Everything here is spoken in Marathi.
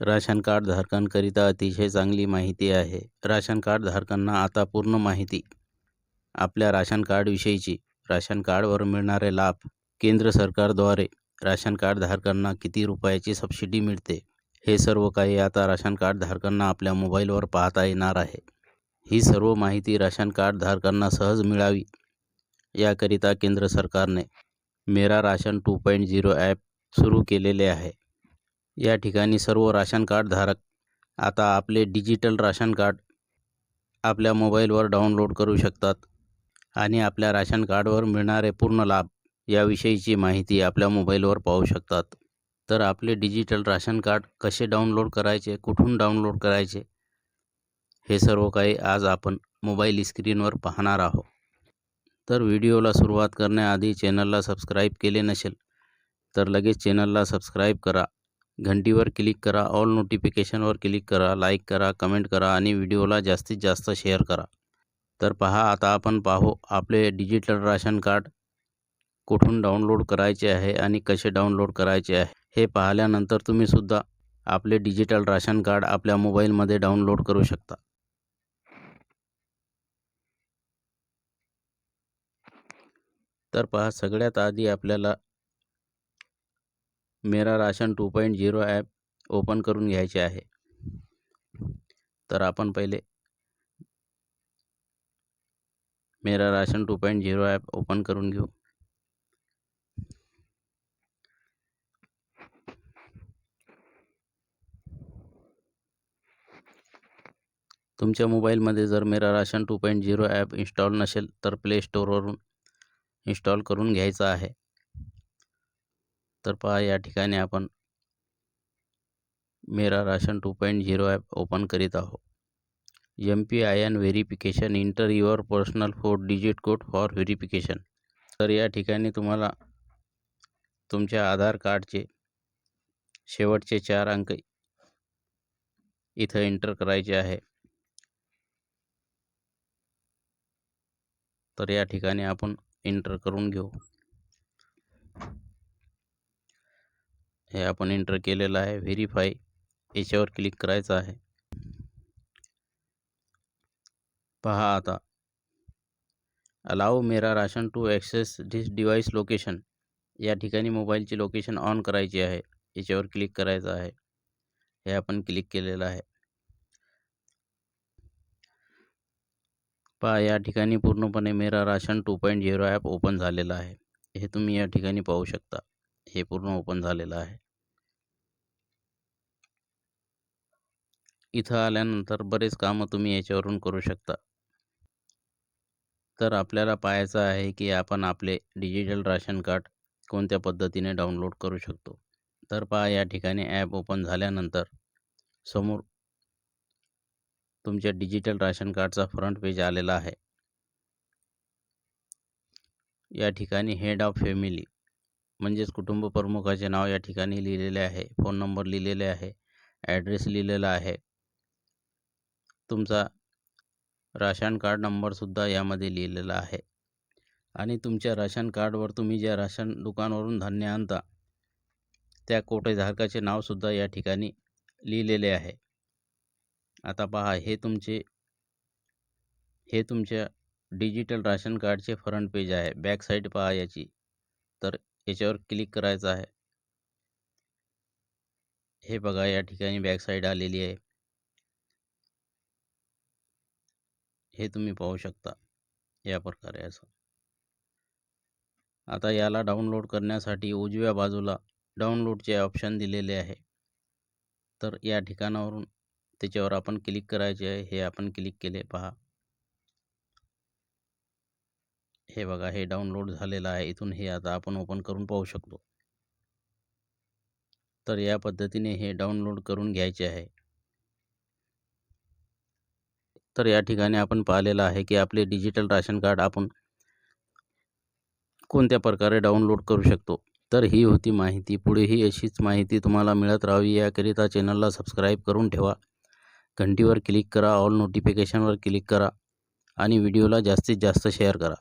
राशन कार्ड धारकांकरिता अतिशय चांगली माहिती आहे. राशन कार्ड धारकांना आता पूर्ण माहिती. आपल्या राशन कार्डविषयीची राशन कार्डवर मिळणारे लाभ केंद्र सरकारद्वारे राशन कार्ड धारकांना किती रुपयाची सबसिडी मिळते? हे सर्व काही आता राशन कार्ड धारकांना आपल्या मोबाईलवर पाहता येणार आहे. ही सर्व माहिती राशन कार्ड धारकांना सहज मिळावी याकरिता केंद्र सरकारने Mera ration two point zero app सुरू केलेले आहे. या ठिकाणी सर्व राशन कार्ड धारक आता आपले डिजिटल राशन कार्ड आपल्या मोबाईलवर डाउनलोड करू शकतात आणि आपल्या राशन कार्डवर मिळणारे पूर्ण लाभ याविषयीची माहिती आपल्या मोबाईलवर पाहू शकतात. तर आपले डिजिटल राशन कार्ड कसे डाउनलोड करायचे कुठून डाउनलोड करायचे हे सर्व काही आज आपण मोबाईल स्क्रीनवर पाहणार आहोत. तर व्हिडिओला सुरुवात करण्याआधी चॅनलला सबस्क्राईब केले नसेल तर लगेच चॅनलला सबस्क्राईब करा. घंटीवर क्लिक करा ऑल नोटिफिकेशनवर क्लिक करा लाईक करा कमेंट करा आणि व्हिडिओला जास्तीत जास्त शेअर करा. तर पहा आता आपण पाहू आपले डिजिटल राशन कार्ड कुठून डाउनलोड करायचे आहे आणि कसे डाउनलोड करायचे आहे. हे पाहिल्यानंतर तुम्हीसुद्धा आपले डिजिटल राशन कार्ड आपल्या मोबाईलमध्ये डाउनलोड करू शकता. तर पहा सगळ्यात आधी आपल्याला Mera ration two point zero app open करून घ्यायचे आहे. तर आपण पहिले Mera ration two point zero app open करून घेऊ. तुमच्या मोबाईलमध्ये जर Mera ration two point zero app install नसेल तर प्ले स्टोअरवरून इन्स्टॉल करून घ्यायचं आहे. तर पहा या ठिकाणी आपण Mera ration two point zero app open करीत आहोत. M P I N verification enter your personal four digit code for verification तर या ठिकाणी तुम्हाला तुमच्या आधार कार्डचे शेवटचे चार अंक इथं एंटर करायचे आहे. तर या ठिकाणी आपण एंटर करून घेऊ. हे आपण एंटर केलेलं आहे व्हेरीफाय याच्यावर क्लिक करायचं पहा आता. Allow Mera Ration to access this device location या ठिकाणी मोबाईलची लोकेशन ऑन करायची आहे. याच्यावर क्लिक करायचं आहे. हे क्लिक केलेलं आहे. पहा, या ठिकाणी पूर्णपणे Mera Ration two point zero app open हे तुम्ही या ठिकाणी पाहू शकता. हे पूर्ण ओपन झालेलं आहे. इथं आल्यानंतर बरेच कामं तुम्ही याच्यावरून करू शकता. तर आपल्याला पाहायचं आहे की आपण आपले डिजिटल राशन कार्ड कोणत्या पद्धतीने डाउनलोड करू शकतो? तर पहा या ठिकाणी ॲप ओपन झाल्यानंतर समोर तुमच्या डिजिटल राशन कार्डचा फ्रंट पेज आलेला आहे. या ठिकाणी हेड ऑफ फॅमिली म्हणजेच कुटुंब प्रमुखाचे नाव या ठिकाणी लिहिलेले आहे. फोन नंबर लिहिलेले आहे. ॲड्रेस लिहिलेला आहे. तुमचा राशन कार्ड नंबरसुद्धा यामध्ये लिहिलेला आहे. आणि तुमच्या राशन कार्डवर तुम्ही ज्या राशन दुकानवरून धान्य आणता त्या कोटेधारकाचे नावसुद्धा या ठिकाणी लिहिलेले आहे. आता पहा हे तुमचे हे तुमच्या डिजिटल राशन कार्डचे फ्रंट पेज आहे. बॅक साईड पहा याची. तर याच्यावर क्लिक करायचं आहे. हे बघा या ठिकाणी बॅक साईड आलेली आहे. हे तुम्ही पाहू शकता या प्रकारे असं. आता याला डाउनलोड करण्यासाठी उजव्या बाजूला डाउनलोडचे ऑप्शन दिलेले आहे. तर या ठिकाणावरून त्याच्यावर आपण क्लिक करायचे आहे. हे आपण क्लिक केले पहा. हे बघा हे डाउनलोड झालेलं आहे. इथून हे आता आपण ओपन करून पाहू शकतो. तर या पद्धतीने हे डाउनलोड करून घ्यायचे आहे. तर या ठिकाणी आपण पाहिलेलं आहे की आपले डिजिटल राशन कार्ड आपण कोणत्या प्रकारे डाउनलोड करू शकतो. तर ही होती माहिती. पुढेही अशीच माहिती तुम्हाला मिळत राहावी. याकरिता चॅनलला सबस्क्राईब करून ठेवा. घंटीवर क्लिक करा. ऑल नोटिफिकेशनवर क्लिक करा. आणि व्हिडिओला जास्तीत जास्त शेअर करा.